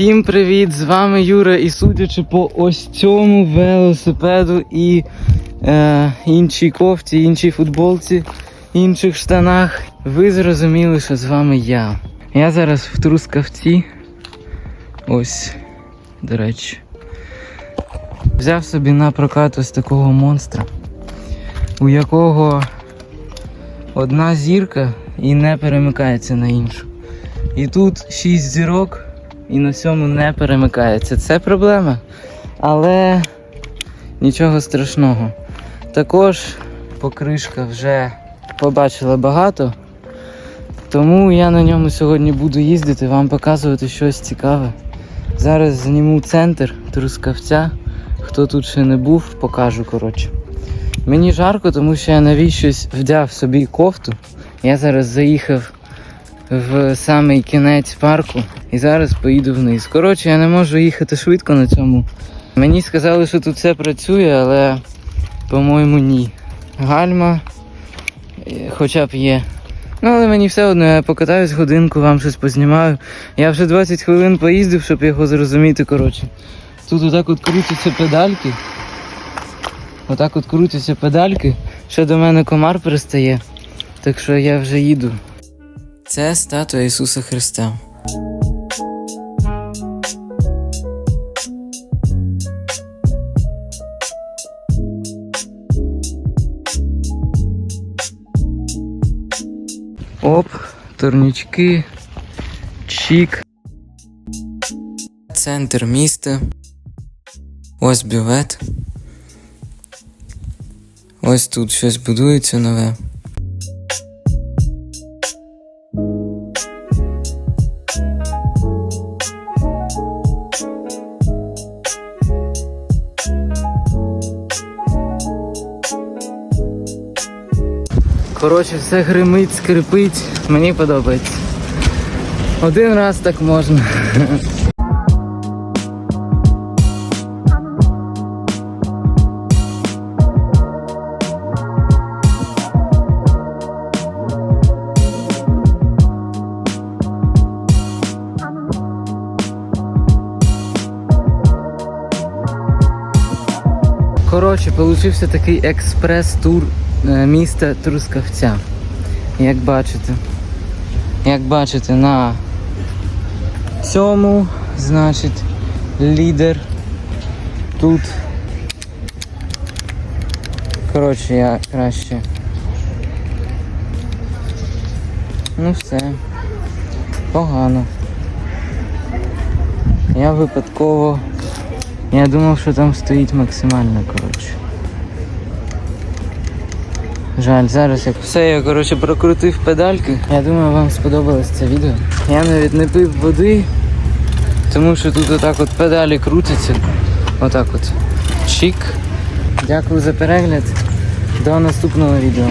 Всім привіт! З вами Юра. І судячи по ось цьому велосипеду і е, іншій кофті, іншій футболці, інших штанах, ви зрозуміли, що з вами я. Я зараз в Трускавці. Ось, до речі. Взяв собі на прокат ось такого монстра, у якого одна зірка і не перемикається на іншу. І тут 6 зірок і на цьому не перемикається. Це проблема. Але нічого страшного. Також покришка вже побачила багато. Тому я на ньому сьогодні буду їздити, вам показувати щось цікаве. Зараз зніму центр Трускавця. Хто тут ще не був, покажу коротше. Мені жарко, тому що я навіщось вдяв собі кофту. Я зараз заїхав в самий кінець парку і зараз поїду вниз. Коротше, я не можу їхати швидко на цьому. Мені сказали, що тут все працює, але по-моєму ні. Гальма е, хоча б є. Ну, але мені все одно, я покатаюсь годинку, вам щось познімаю. Я вже 20 хвилин поїздив, щоб його зрозуміти, коротше. Тут отак от крутяться педальки. Отак от крутяться педальки. Ще до мене комар пристає. Так що я вже їду. Це статуя Ісуса Христа. Оп, турнічки, чік. Центр міста. Ось бювет. Ось тут щось будується нове. Коротше, все гримить, скрипить. Мені подобається. Один раз так можна. Коротше, получився такий експрес-тур міста Трускавця. Як бачите. Як бачите, на цьому, значить, лідер. Тут. Коротше, я краще. Ну все. Погано. Я випадково. Я думав, що там стоїть максимально, коротше. Жаль, зараз як все, я коротше прокрутив педальки. Я думаю, вам сподобалось це відео. Я навіть не пив води, тому що тут отак от педалі крутяться. Отак от. Чик. Дякую за перегляд. До наступного відео.